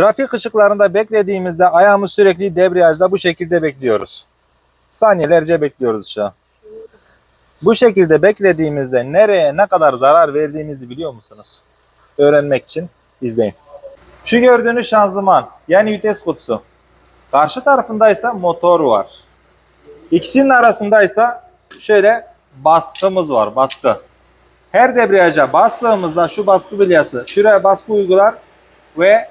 Trafik ışıklarında beklediğimizde ayağımız sürekli debriyajda bu şekilde bekliyoruz. Saniyelerce bekliyoruz şu an. Bu şekilde beklediğimizde nereye ne kadar zarar verdiğinizi biliyor musunuz? Öğrenmek için izleyin. Şu gördüğünüz şanzıman yani vites kutusu. Karşı tarafındaysa motor var. İkisinin arasındaysa şöyle baskımız var baskı. Her debriyaja bastığımızda şu baskı bilyası şuraya baskı uygular ve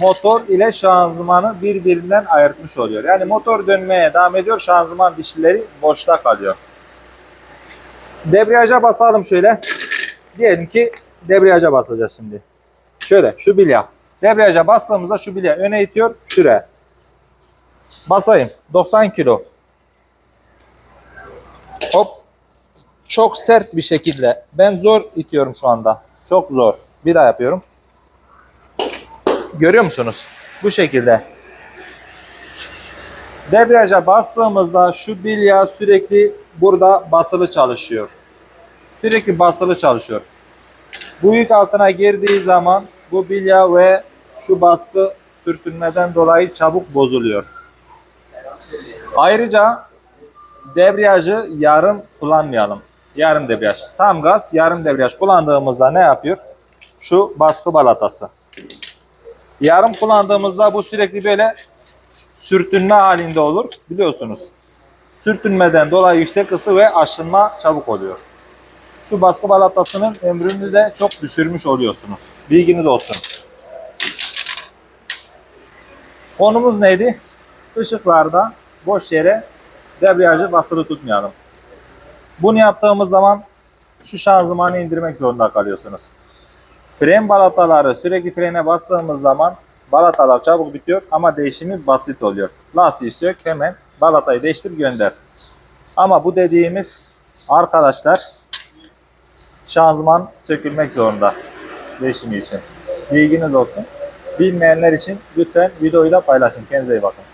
motor ile şanzımanı birbirinden ayırtmış oluyor. Yani motor dönmeye devam ediyor, şanzıman dişlileri boşta kalıyor. Debriyaja basalım şöyle. Diyelim ki debriyaja basacağız şimdi. Şöyle şu bilya. Debriyaja bastığımızda şu bilya öne itiyor şuraya. Basayım. 90 kilo. Hop. Çok sert bir şekilde. Ben zor itiyorum şu anda. Çok zor. Bir daha yapıyorum. Görüyor musunuz? Bu şekilde. Debriyaja bastığımızda şu bilya sürekli burada basılı çalışıyor. Sürekli basılı çalışıyor. Bu yük altına girdiği zaman bu bilya ve şu baskı sürtünmeden dolayı çabuk bozuluyor. Ayrıca debriyajı yarım kullanmayalım. Yarım debriyaj. Tam gaz, yarım debriyaj kullandığımızda ne yapıyor? Şu baskı balatası. Yarım kullandığımızda bu sürekli böyle sürtünme halinde olur. Biliyorsunuz. Sürtünmeden dolayı yüksek ısı ve aşınma çabuk oluyor. Şu baskı balatasının ömrünü de çok düşürmüş oluyorsunuz. Bilginiz olsun. Konumuz neydi? Işıklarda boş yere debriyajı basılı tutmayalım. Bunu yaptığımız zaman şu şanzımanı indirmek zorunda kalıyorsunuz. Fren balataları sürekli frene bastığımız zaman balatalar çabuk bitiyor ama değişimi basit oluyor. Lastiği sök hemen balatayı değiştir gönder. Ama bu dediğimiz arkadaşlar şanzıman sökülmek zorunda değişimi için. Bilginiz olsun. Bilmeyenler için lütfen videoyu da paylaşın. Kendinize iyi bakın.